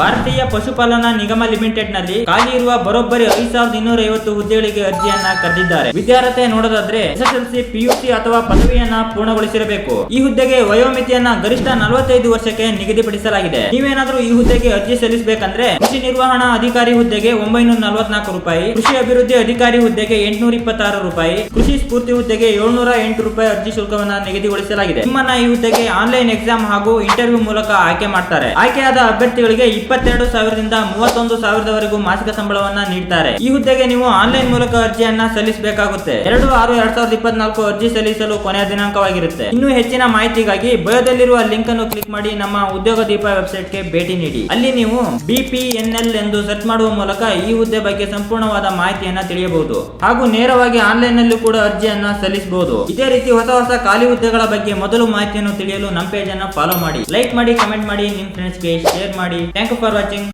ಭಾರತೀಯ ಪಶುಪಾಲನಾ ನಿಗಮ ಲಿಮಿಟೆಡ್ನಲ್ಲಿ ಖಾಲಿ ಇರುವ ಬರೋಬ್ಬರಿ ಐದು ಸಾವಿರದ ಇನ್ನೂರ ಐವತ್ತು ಹುದ್ದೆಗಳಿಗೆ ಅರ್ಜಿಯನ್ನ ಕರೆದಿದ್ದಾರೆ. ವಿದ್ಯಾರ್ಥಿ ನೋಡೋದಾದ್ರೆ ಎಸ್ಎಸ್ಎಲ್ಸಿ, ಪಿಯುಸಿ ಅಥವಾ ಪದವಿಯನ್ನ ಪೂರ್ಣಗೊಳಿಸಿರಬೇಕು. ಈ ಹುದ್ದೆಗೆ ವಯೋಮಿತಿಯನ್ನ ಗರಿಷ್ಠ ನಲವತ್ತೈದು ವರ್ಷಕ್ಕೆ ನಿಗದಿಪಡಿಸಲಾಗಿದೆ. ನೀವೇನಾದ್ರೂ ಈ ಹುದ್ದೆಗೆ ಅರ್ಜಿ ಸಲ್ಲಿಸಬೇಕಂದ್ರೆ ಕೃಷಿ ನಿರ್ವಹಣಾ ಅಧಿಕಾರಿ ಹುದ್ದೆಗೆ ಒಂಬೈನೂರ ನಲವತ್ನಾಲ್ಕು ರೂಪಾಯಿ, ಕೃಷಿ ಅಭಿವೃದ್ಧಿ ಅಧಿಕಾರಿ ಹುದ್ದೆಗೆ ಎಂಟುನೂರ ಇಪ್ಪತ್ತಾರು ರೂಪಾಯಿ, ಕೃಷಿ ಸ್ಫೂರ್ತಿ ಹುದ್ದೆಗೆ ಏಳ್ನೂರ ಎಂಟು ರೂಪಾಯಿ ಅರ್ಜಿ ಶುಲ್ಕವನ್ನ ನಿಗದಿಗೊಳಿಸಲಾಗಿದೆ. ನಿಮ್ಮನ್ನ ಈ ಹುದ್ದೆಗೆ ಆನ್ಲೈನ್ ಎಕ್ಸಾಮ್ ಹಾಗೂ ಇಂಟರ್ವ್ಯೂ ಮೂಲಕ ಆಯ್ಕೆ ಮಾಡ್ತಾರೆ. ಆಯ್ಕೆಯಾದ ಅಭ್ಯರ್ಥಿಗಳಿಗೆ ಇಪ್ಪತ್ತೆರಡು ಸಾವಿರದಿಂದ ಮೂವತ್ತೊಂದು ಸಾವಿರದವರೆಗೂ ಮಾಸಿಕ ಸಂಬಳವನ್ನ ನೀಡ್ತಾರೆ. ಈ ಹುದ್ದೆಗೆ ನೀವು ಆನ್ಲೈನ್ ಮೂಲಕ ಅರ್ಜಿಯನ್ನ ಸಲ್ಲಿಸಬೇಕಾಗುತ್ತೆ. ಎರಡು ಆರು ಎರಡ್ ಸಾವಿರದ ಇಪ್ಪತ್ನಾಲ್ಕು ಅರ್ಜಿ ಸಲ್ಲಿಸಲು ಕೊನೆಯ ದಿನಾಂಕವಾಗಿರುತ್ತೆ. ಇನ್ನು ಹೆಚ್ಚಿನ ಮಾಹಿತಿಗಾಗಿ ಬಯೋದಲ್ಲಿರುವ ಲಿಂಕ್ ಅನ್ನು ಕ್ಲಿಕ್ ಮಾಡಿ ನಮ್ಮ ಉದ್ಯೋಗ ದೀಪ ವೆಬ್ಸೈಟ್ಗೆ ಭೇಟಿ ನೀಡಿ. ಅಲ್ಲಿ ನೀವು ಬಿಪಿಎನ್ಎಲ್ ಎಂದು ಸರ್ಚ್ ಮಾಡುವ ಮೂಲಕ ಈ ಹುದ್ದೆ ಬಗ್ಗೆ ಸಂಪೂರ್ಣವಾದ ಮಾಹಿತಿಯನ್ನ ತಿಳಿಯಬಹುದು. ಹಾಗೂ ನೇರವಾಗಿ ಆನ್ಲೈನ್ ನಲ್ಲೂ ಕೂಡ ಅರ್ಜಿಯನ್ನ ಸಲ್ಲಿಸಬಹುದು. ಇದೇ ರೀತಿ ಹೊಸ ಹೊಸ ಖಾಲಿ ಹುದ್ದೆಗಳ ಬಗ್ಗೆ ಮೊದಲು ಮಾಹಿತಿಯನ್ನು ತಿಳಿಯಲು ನಮ್ಮ ಪೇಜ್ ಅನ್ನ ಫಾಲೋ ಮಾಡಿ. ಲೈಕ್ ಮಾಡಿ, ಕಮೆಂಟ್ ಮಾಡಿ ನಿಮ್ ಫ್ರೆಂಡ್ಸ್ಗೆ ಶೇರ್ ಮಾಡಿ. Thank you thank for watching